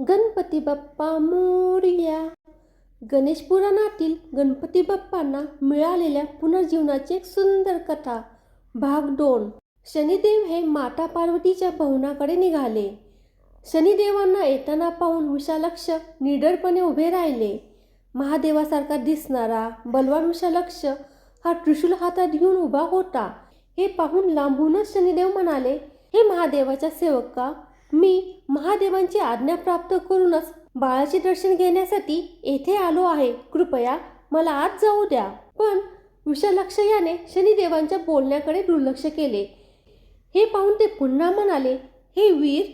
गणपती बाप्पा मोरया. गणेश पुराणातील गणपती बाप्पांना मिळालेल्या पुनर्जीवनाची एक सुंदर कथा भाग दोन. शनिदेव हे माता पार्वतीच्या भवनाकडे निघाले. शनिदेवांना येताना पाहून विशालक्ष निडरपणे उभे राहिले. महादेवासारखा दिसणारा बलवान विशालक्ष हा त्रिशूल हातात घेऊन उभा होता. हे पाहून लांबूनच शनिदेव म्हणाले हे महादेवाच्या सेवका मी महादेवांची आज्ञा प्राप्त करूनच बाळाचे दर्शन घेण्यासाठी येथे आलो आहे. कृपया मला आत जाऊ द्या. पण विषलक्ष याने शनिदेवांच्या बोलण्याकडे दुर्लक्ष केले. हे पाहून ते पुन्हा म्हणाले हे वीर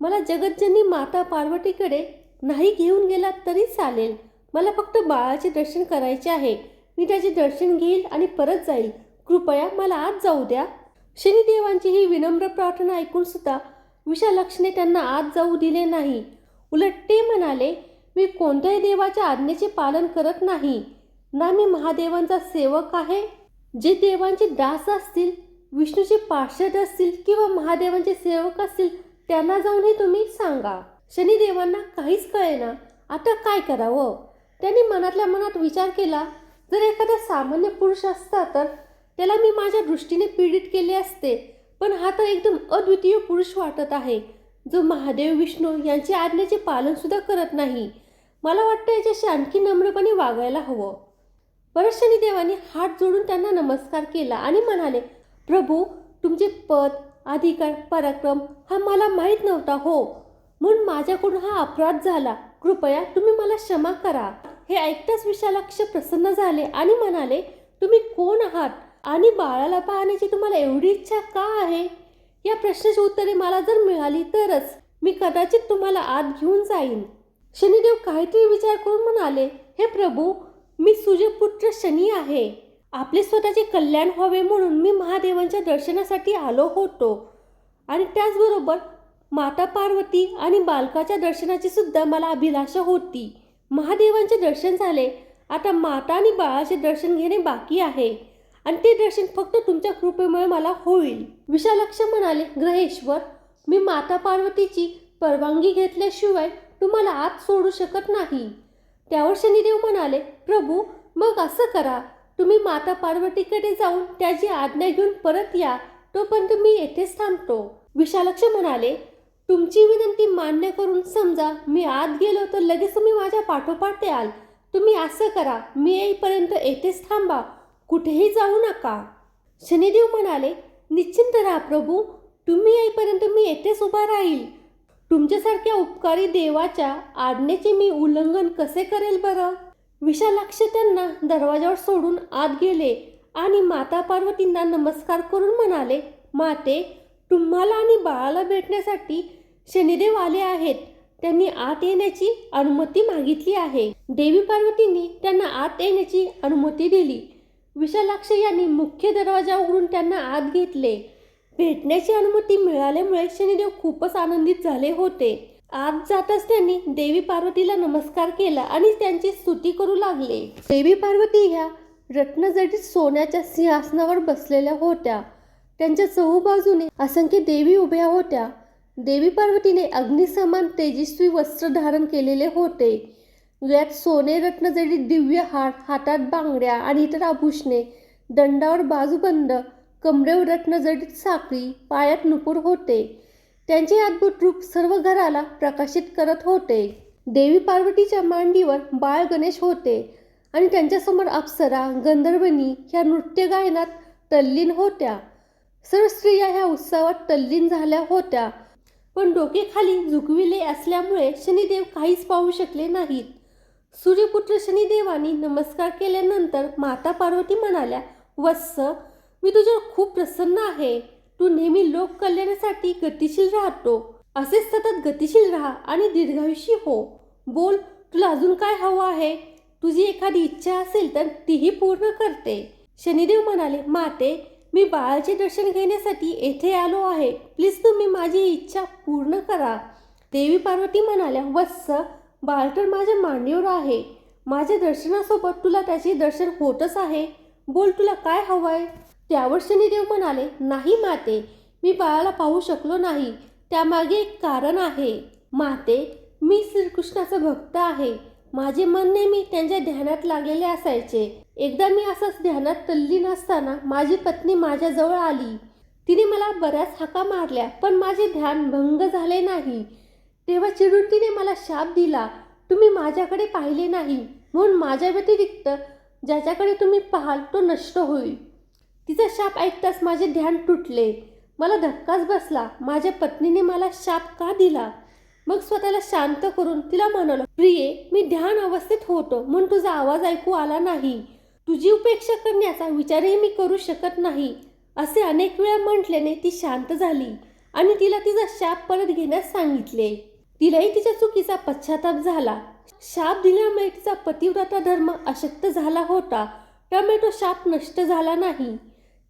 मला जगज्जनी माता पार्वतीकडे नाही घेऊन गेला तरी चालेल. मला फक्त बाळाचे दर्शन करायचे आहे. मी त्याचे दर्शन घेईल आणि परत जाईल. कृपया मला आत जाऊ द्या. शनिदेवांची ही विनम्र प्रार्थना ऐकून सुद्धा विशालक्ष्मीने त्यांना आत जाऊ दिले नाही. उलट ते म्हणाले मी कोणत्याही देवाच्या आज्ञेचे पालन करत नाही. ना मी महादेवांचा सेवक आहे. जे देवांचे दास असतील विष्णूचे पार्षद असतील किंवा महादेवांचे सेवक असतील त्यांना जाऊनही तुम्ही सांगा. शनिदेवांना काहीच कळेना. आता काय करावं? त्यांनी मनातल्या मनात विचार केला जर एखादा सामान्य पुरुष असता तर त्याला मी माझ्या दृष्टीने पीडित केले असते. पण हा तर एकदम अद्वितीय पुरुष वाटत आहे जो महादेव विष्णू यांचे आज्ञेचे पालनसुद्धा करत नाही. मला वाटतं याच्याशी आणखी नम्रपणे वागायला हवं. परशनी शनिदेवाने हात जोडून त्यांना नमस्कार केला आणि म्हणाले प्रभू तुमचे पद अधिकार पराक्रम हा मला माहीत नव्हता हो. म्हणून माझ्याकडून हा अपराध झाला. कृपया तुम्ही मला क्षमा करा. हे ऐकताच विशालाक्ष प्रसन्न झाले आणि म्हणाले तुम्ही कोण आहात? आणि बाळाला पाहण्याची तुम्हाला एवढी इच्छा का आहे? या प्रश्नाची उत्तरे मला जर मिळाली तरच मी कदाचित तुम्हाला आत घेऊन जाईन. शनिदेव काहीतरी विचार करून म्हणाले हे प्रभू मी सूर्यपुत्र शनी आहे. आपले स्वतःचे कल्याण व्हावे म्हणून मी महादेवांच्या दर्शनासाठी आलो होतो. आणि त्याचबरोबर माता पार्वती आणि बालकाच्या दर्शनाची सुद्धा मला अभिलाषा होती. महादेवांचे दर्शन झाले. आता माता आणि बाळाचे दर्शन घेणे बाकी आहे. आणि ते दर्शन फक्त तुमच्या कृपेमुळे मला होईल. विशालक्ष म्हणाले ग्रहेश्वर मी माता पार्वतीची परवानगी घेतल्याशिवाय तुम्हाला आत सोडू शकत नाही. त्यावर शनिदेव म्हणाले प्रभू मग असं करा. तुम्ही माता पार्वतीकडे जाऊन त्याची आज्ञा घेऊन परत या. तोपर्यंत मी येथेच थांबतो. विशालक्ष म्हणाले तुमची विनंती मान्य करून समजा मी आत गेलो तर लगेच तुम्ही माझ्या पाठोपाठ याल. तुम्ही असं करा. मी येईपर्यंत येथेच थांबा. कुठेही जाऊ नका. शनिदेव म्हणाले निश्चिंत राहा प्रभू तुम्ही येईपर्यंत मी येथेच उभा राहील. तुमच्यासारख्या उपकारी देवाच्या आज्ञेचे मी उल्लंघन कसे करेल बरं? विशालाक्ष त्यांना दरवाजावर सोडून आत गेले आणि माता पार्वतींना नमस्कार करून म्हणाले माते तुम्हाला आणि बाळाला भेटण्यासाठी शनिदेव आले आहेत. त्यांनी आत येण्याची अनुमती मागितली आहे. देवी पार्वतींनी त्यांना आत येण्याची अनुमती दिली. विशालाक्ष यांनी मुख्य दरवाजा उघडून त्यांना आत घेतले. भेटण्याची अनुमती मिळाल्यामुळे शनिदेव खूपच आनंदित झाले होते. आत जाताच त्यांनी देवी पार्वतीला नमस्कार केला आणि त्यांची स्तुती करू लागले. देवी पार्वती ह्या रत्नजडीत सोन्याच्या सिंहासनावर बसलेल्या होत्या. त्यांच्या चहूबाजूने असंख्य देवी उभ्या होत्या. देवी पार्वतीने अग्निसमान तेजस्वी वस्त्र धारण केलेले होते. म्हणजे गळ्यात सोने रत्नजडीत दिव्य हार हातात बांगड्या आणि इतर आभूषणे दंडावर बाजूबंद कमरेवर रत्नजडीत साखळी पायात नुपूर होते त्यांचे अद्भुत रूप सर्व घराला प्रकाशित करत होते. देवी पार्वतीच्या मांडीवर बाळ गणेश होते आणि त्यांच्यासमोर अप्सरा गंधर्वनी ह्या नृत्य गायनात तल्लीन होत्या. सर्व स्त्रिया ह्या उत्सवात तल्लीन झाल्या होत्या. पण डोके खाली झुकविले असल्यामुळे शनिदेव काहीच पाहू शकले नाहीत. सूर्यपुत्र शनिदेवानी नमस्कार केल्यानंतर माता पार्वती म्हणाल्या वत्स मी तुझ्यावर खूप प्रसन्न आहे. तू नेहमी लोक कल्याणासाठी गतिशील राहतो. असेच सतत गतिशील राहा आणि दीर्घायुषी हो. बोल तुला अजून काय हवं आहे? तुझी एखादी इच्छा असेल तर तीही पूर्ण करते. शनिदेव म्हणाले माते मी बाळाचे दर्शन घेण्यासाठी येथे आलो आहे. प्लीज तुम्ही माझी इच्छा पूर्ण करा. देवी पार्वती म्हणाल्या वत्स बाळकर माझ्या मांडीवर आहे. माझ्या दर्शनासोबत तुला त्याचे दर्शन होतच आहे. बोल तुला काय हवंय? त्यावर शनिदेव म्हणाले नाही माते मी बाळाला पाहू शकलो नाही. त्यामागे एक कारण आहे. माते मी श्रीकृष्णाचा भक्त आहे. माझे मन नेहमी त्यांच्या ध्यानात लागलेले असायचे. एकदा मी असंच ध्यानात तल्लीन असताना माझी पत्नी माझ्याजवळ आली. तिने मला बऱ्याच हाका मारल्या पण माझे ध्यान भंग झाले नाही. तेव्हा चिडून तिने मला शाप दिला तुम्ही माझ्याकडे पाहिले नाही. म्हणून माझ्या व्यतिरिक्त ज्याच्याकडे तुम्ही पाहाल तो नष्ट होईल. तिचा शाप ऐकताच माझे ध्यान तुटले. मला धक्काच बसला. माझ्या पत्नीने मला शाप का दिला? मग स्वतःला शांत करून तिला म्हणालो प्रिये मी ध्यान अवस्थेत होतो म्हणून तुझा आवाज ऐकू आला नाही. तुझी उपेक्षा करण्याचा विचारही मी करू शकत नाही. असे अनेक वेळा म्हटल्याने ती शांत झाली आणि तिला तिचा शाप परत घेण्यास सांगितले. तिलाही तिच्या चुकीचा पश्चाताप झाला. शाप दिल्यामुळे तिचा पतिव्रता धर्म अशक्त झाला होता. त्यामुळे तो शाप नष्ट झाला नाही.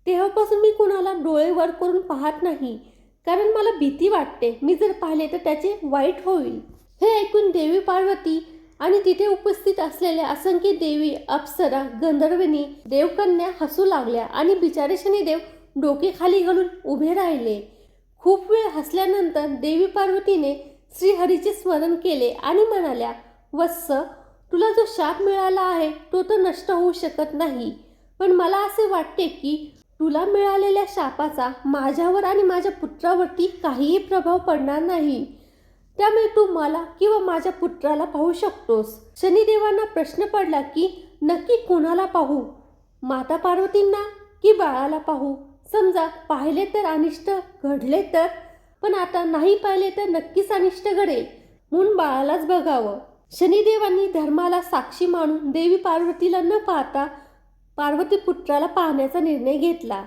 तेव्हापासून मी कुणाला डोळे वर करून पाहत नाही. कारण मला भीती वाटते मी जर पाहिले तर त्याचे वाईट होईल. हे ऐकून देवी पार्वती आणि तिथे उपस्थित असलेल्या असंख्य देवी अप्सरा गंधर्विनी देवकन्या हसू लागल्या आणि बिचारे शनिदेव डोके खाली घालून उभे राहिले. खूप वेळ हसल्यानंतर देवी पार्वतीने श्रीहरीचे स्मरण केले आणि म्हणाल्या वत्स तुला जो शाप मिळाला आहे तो तर नष्ट होऊ शकत नाही. पण मला असे वाटते की तुला मिळालेल्या शापाचा माझ्यावर आणि माझ्या पुत्रावरती काहीही प्रभाव पडणार नाही. त्यामुळे तू मला किंवा माझ्या पुत्राला पाहू शकतोस. शनिदेवांना प्रश्न पडला की नक्की कोणाला पाहू? माता पार्वतींना की बाळाला पाहू? समजा पाहिले तर अनिष्ट घडले तर? पण आता नाही पाहिले तर नक्कीच अनिष्ट घडेल म्हणून बाळालाच बघावं. शनिदेवांनी धर्माला साक्षी मानून देवी पार्वतीला न पाहता पार्वती पुत्राला पाहण्याचा निर्णय घेतला.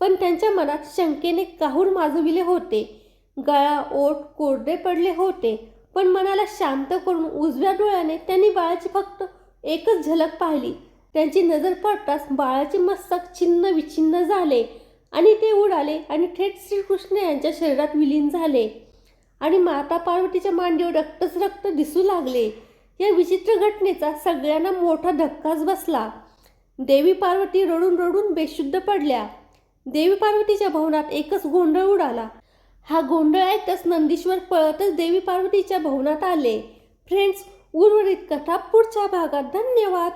पण त्यांच्या मनात शंकेने काहूर माजविले होते? गळा ओठ कोरडे पडले होते. पण मनाला शांत करून उजव्या डोळ्याने त्यांनी बाळाची फक्त एकच झलक पाहिली. त्यांची नजर पडताच बाळाचे मस्तक छिन्न विछिन्न झाले. आणि ते उडाले आणि थेट श्रीकृष्ण यांच्या शरीरात विलीन झाले. आणि माता पार्वतीच्या मांडीवर रक्तच रक्त दिसू लागले. या विचित्र घटनेचा सगळ्यांना मोठा धक्काच बसला. देवी पार्वती रडून रडून बेशुद्ध पडल्या. देवी पार्वतीच्या भवनात एकच गोंधळ उडाला. हा गोंधळ ऐकताच नंदीश्वर पळतच देवी पार्वतीच्या भवनात आले. फ्रेंड्स उर्वरित कथा पुढच्या भागात. धन्यवाद.